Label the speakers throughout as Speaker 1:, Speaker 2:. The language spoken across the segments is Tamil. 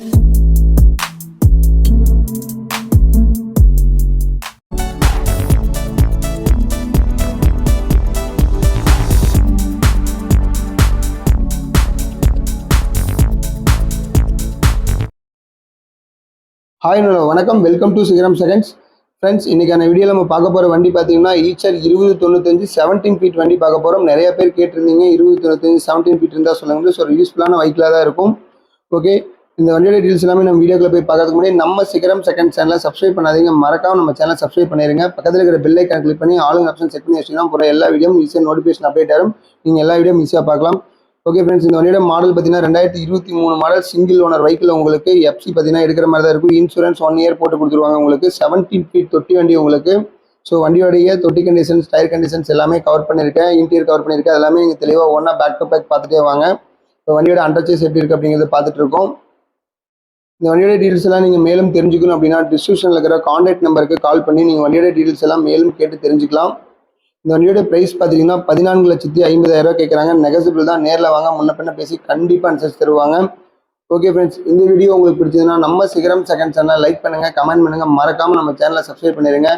Speaker 1: ஹாய் ஹலோ வணக்கம். Welcome to Sigaram seconds friends இன்னைக்கான வீடியோவில் நம்ம பார்க்க போகிற வண்டி பார்த்தீங்கன்னா ஈச்சர் இருபது தொண்ணூத்தஞ்சு செவன்டீன் ஃபீட் வண்டி பார்க்க போகிறோம் நிறைய பேர் கேட்டிருந்தீங்க இருபது தொண்ணூத்தஞ்சு செவன்டீன் ஃபீட் இருந்தால் சொல்லுங்கள் ஸோ யூஸ்ஃபுல்லான வைக்கிலாக தான் இருக்கும். ஓகே இந்த வண்டியோட டீல்ஸ் எல்லாமே நம்ம வீடியோக்குள்ள போய் பார்க்கறதுக்கு முன்னாடி நம்ம சிகரம் செகண்ட் சேனலை சப்ஸ்கிரைப் பண்ணாதீங்க. மறக்காம நம்ம சேனல் சப்ஸ்கிரைப் பண்ணிருங்க. பக்கத்தில் இருக்கிற பெல் ஐக்கான் கிளிக் பண்ணி ஆளுங்க ஆப்ஷன் செட் பண்ணி வச்சிங்கன்னா போகிற எல்லா வீடியோ ஈஸியாக நோட்டிஃபிகேஷன் அப்டேட் ஆகும் நீங்கள் எல்லா வீடியோ ஈஸியாக பார்க்கலாம். ஓகே ஃப்ரெண்ட்ஸ் இந்த வண்டியோட மாடல் பார்த்தீங்கன்னா ரெண்டாயிரத்தி இருபத்தி மூணு மாடல் சிங்கிள் ஓனர் வெஹிக்கிள் உங்களுக்கு எஃப்சி பார்த்தீங்கன்னா எடுக்கிற மாதிரி தான் இருக்கும். இன்சூரன்ஸ் ஒன் இயர் போட்டு கொடுத்துருவாங்க உங்களுக்கு. செவன்டீன் ஃபீட் தொட்டி வண்டி உங்களுக்கு. ஸோ வண்டியோடைய தொட்டி கண்டிஷன்ஸ் டயர் கண்டிஷன்ஸ் எல்லாமே கவர் பண்ணியிருக்கேன் இன்டீரியர் கவர் பண்ணியிருக்கேன் எல்லாமே நீங்கள் தெளிவாக ஒன்றா பேக் டு பேக் பார்த்துட்டே வாங்க. இப்போ வண்டியோட அண்டர்ச்சேஸ் எப்படி இருக்குது அப்படிங்கிறத பார்த்துட்டு இருக்கோம். இந்த வண்டியோட டீட்டெயில்ஸ் எல்லாம் நீங்கள் மேலும் தெரிஞ்சுக்கணும் அப்படின்னா டிஸ்கிரிப்ஷனில் இருக்கிற காண்டாக்ட் நம்பருக்கு கால் பண்ணி நீங்கள் வண்டியோட டீட்டெயில்ஸ் எல்லாம் மேலும் கேட்டு தெரிஞ்சுக்கலாம். இந்த வண்டியோட ப்ரைஸ் பார்த்தீங்கன்னா பதினான்கு லட்சத்தி ஐம்பதாயிரம் ரூபா கேட்குறாங்க நெகசிபிள் தான். நேரில் வாங்க. முன்ன பின்ன பேசி கண்டிப்பாக அனுசரிச்சு தருவாங்க. ஓகே ஃப்ரெண்ட்ஸ் இந்த வீடியோ உங்களுக்கு பிடிச்சதுன்னா நம்ம சிகரம் செகண்ட் சேனல் லைக் பண்ணுங்கள் கமெண்ட் பண்ணுங்கள் மறக்காமல் நம்ம சேனலை சப்ஸ்கிரைப் பண்ணிடுங்க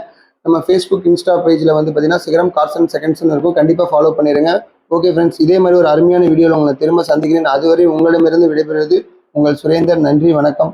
Speaker 1: நம்ம ஃபேஸ்புக் இன்ஸ்டா பேஜில் வந்து பார்த்தீங்கன்னா சிகரம் கார்சன் அண்ட் செகண்ட்ஸ்னு இருக்கும். கண்டிப்பாக ஃபாலோ பண்ணிடுங்க ஓகே ஃப்ரெண்ட்ஸ் இதே மாதிரி ஒரு அருமையான வீடியோவில் உங்களை திரும்ப சந்திக்கிறேன். அதுவரை உங்களிடமிருந்து விடைபெறுவது உங்கள் சுரேந்தர் நன்றி வணக்கம்.